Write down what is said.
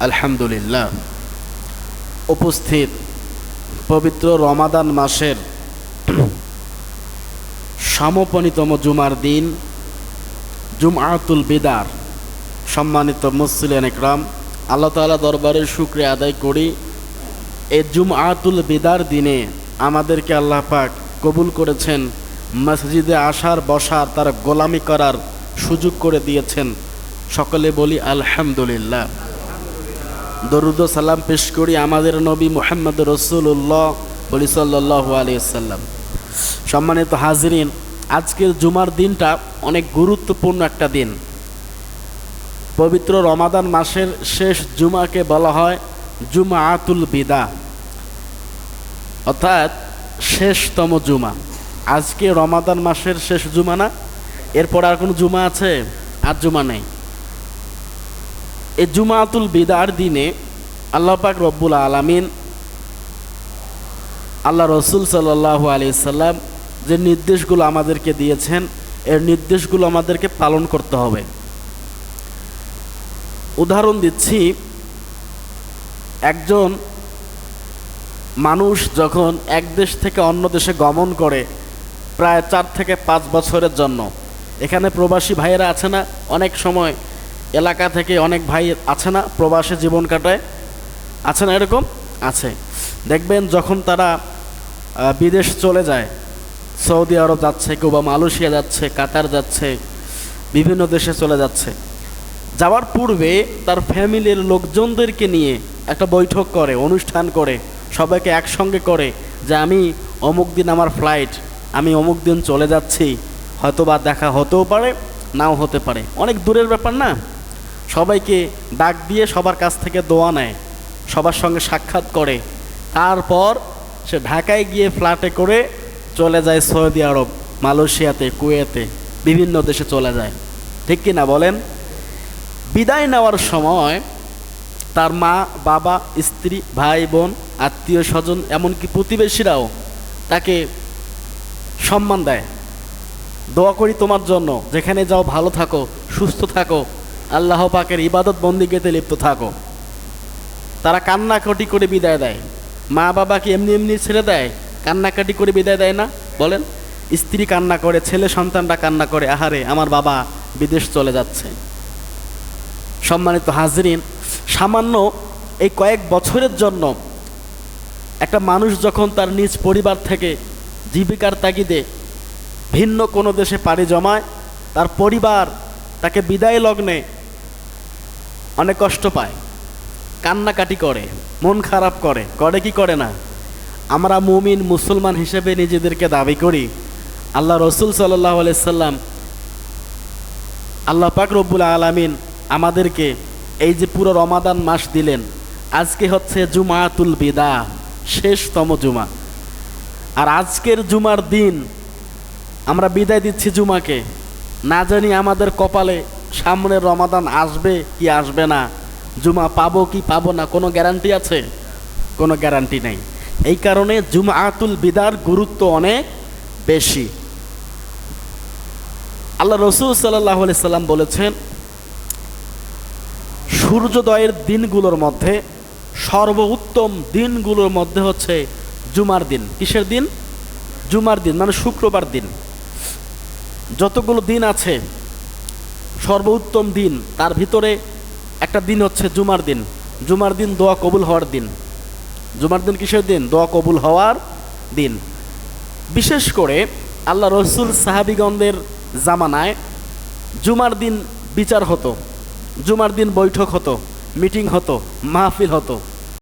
আলহামদুলিল্লাহ। উপস্থিত পবিত্র রমাদান মাসের সমপনীতম জুমার দিন, জুমআতুল বিদার। সম্মানিত মুসলিম একরাম, আল্লাহ তাআলা দরবারে শুক্রিয়া আদায় করি। এই জুমআতুল বিদার দিনে আমাদেরকে আল্লাহ পাক কবুল করেছেন, মসজিদে আসার, বসার, তার গোলামি করার সুযোগ করে দিয়েছেন। সকলে বলি আলহামদুলিল্লাহ। দরুদ সালাম পেশ করি আমাদের নবী মোহাম্মদ রসুল্লাহ বলি সাল্লাহ আলিয়াল্লাম সম্মানিত হাজরিন, আজকের জুমার দিনটা অনেক গুরুত্বপূর্ণ একটা দিন। পবিত্র রমাদান মাসের শেষ জুমাকে বলা হয় জুমা আতুল বিদা, অর্থাৎ শেষতম জুমা। আজকে রমাদান মাসের শেষ জুমা না? এরপর আর কোনো জুমা আছে? আর জুমা নেই। এই জুমাতুল বিদার দিনে আল্লাহ পাক রব্বুল আলামিন আল্লাহ রসুল সাল্লাহ আলি সাল্লাম যে নির্দেশগুলো আমাদেরকে দিয়েছেন, এর নির্দেশগুলো আমাদেরকে পালন করতে হবে। উদাহরণ দিচ্ছি, একজন মানুষ যখন এক দেশ থেকে অন্য দেশে গমন করে প্রায় চার থেকে পাঁচ বছরের জন্য, এখানে প্রবাসী ভাইয়েরা আছে না, অনেক সময় এলাকা থেকে অনেক ভাই আছে না, প্রবাসে জীবন কাটায়। আছে না এরকম? আছে। দেখবেন যখন তারা বিদেশ চলে যায়, সৌদি আরব যাচ্ছে কেউ বা মালয়েশিয়া যাচ্ছে, কাতার যাচ্ছে, বিভিন্ন দেশে চলে যাচ্ছে, যাওয়ার পূর্বে তার ফ্যামিলির লোকজনদেরকে নিয়ে একটা বৈঠক করে, অনুষ্ঠান করে, সবাইকে একসঙ্গে করে যে আমি অমুক দিন আমার ফ্লাইট আমি অমুক দিন চলে যাচ্ছি হয়তো বা দেখা হতেও পারে, নাও হতে পারে। অনেক দূরের ব্যাপার না? সবাইকে ডাক দিয়ে সবার কাছ থেকে দোয়া নেয়, সবার সঙ্গে সাক্ষাৎ করে। তারপর সে ঢাকায় গিয়ে ফ্ল্যাটে করে চলে যায় সৌদি আরব, মালয়েশিয়াতে, কুয়েতে, বিভিন্ন দেশে চলে যায়। ঠিক কি না বলেন? বিদায় নেওয়ার সময় তার মা, বাবা, স্ত্রী, ভাই, বোন, আত্মীয় স্বজন, এমনকি প্রতিবেশীরাও তাকে সম্মান দেয়। দোয়া করি তোমার জন্য, যেখানে যাও ভালো থাকো, সুস্থ থাকো। আল্লাহ পাকের ইবাদত বন্দিগেতে লিপ্ত থাকো। তারা কান্নাকাটি করে বিদায় দেয়। মা বাবাকে এমনি এমনি ছেড়ে দেয়। কান্নাকাটি করে বিদায় দেয় না? বলেন, স্ত্রী কান্না করে, ছেলে সন্তানরা কান্না করে, আহারে, আমার বাবা বিদেশ চলে যাচ্ছে। সম্মানিত হাজরিন, সামান্য এই কয়েক বছরের জন্য একটা মানুষ যখন তার নিজ পরিবার থেকে জীবিকার তাগিদে ভিন্ন কোনো দেশে পাড়ি জমায়, তার পরিবার তাকে বিদায় লগ্নে অনেক কষ্ট পায়। কান্নাকাটি করে, মন খারাপ করে করে কি করে না? আমরা মুমিন, মুসলমান হিসেবে নিজেদেরকে দাবি করি, আল্লাহ রসুল সাল্লাহ আলাইসাল্লাম আল্লাহ পাক রব্বুল আলামিন আমাদেরকে এই যে পুরো রমাদান মাস দিলেন, আজকে হচ্ছে জুমাতুল বিদা, শেষতম জুমা। আর আজকের জুমার দিন, আমরা বিদায় দিচ্ছি জুমাকে, না জানি আমাদের কপালে সামনের রমাদান আসবে কি আসবে না? জুমা পাবো কি পাবো না, কোনো গ্যারান্টি আছে? কোনো গ্যারান্টি নেই। এই কারণে জুমা আতুল বিদার গুরুত্ব অনেক বেশি। আল্লাহ রসুল সাল্লাহ সাল্লাম বলেছেন, সূর্যোদয়ের দিনগুলোর মধ্যে, সর্বোত্তম দিনগুলোর মধ্যে হচ্ছে জুমার দিন। কিসের দিন? জুমার দিন মানে শুক্রবার দিন। যতগুলো দিন আছে সর্বোত্তম দিন। তার ভিতরে একটা দিন হচ্ছে জুমার দিন। জুমার দিন দোয়া কবুল হওয়ার দিন। জুমার দিন কিসের দিন? দোয়া কবুল হওয়ার দিন। বিশেষ করে আল্লাহ রসুল সাহাবিগণদের জামানায় জুমার দিন বিচার হতো। জুমার দিন বৈঠক হতো, মিটিং হতো, মাহফিল হতো।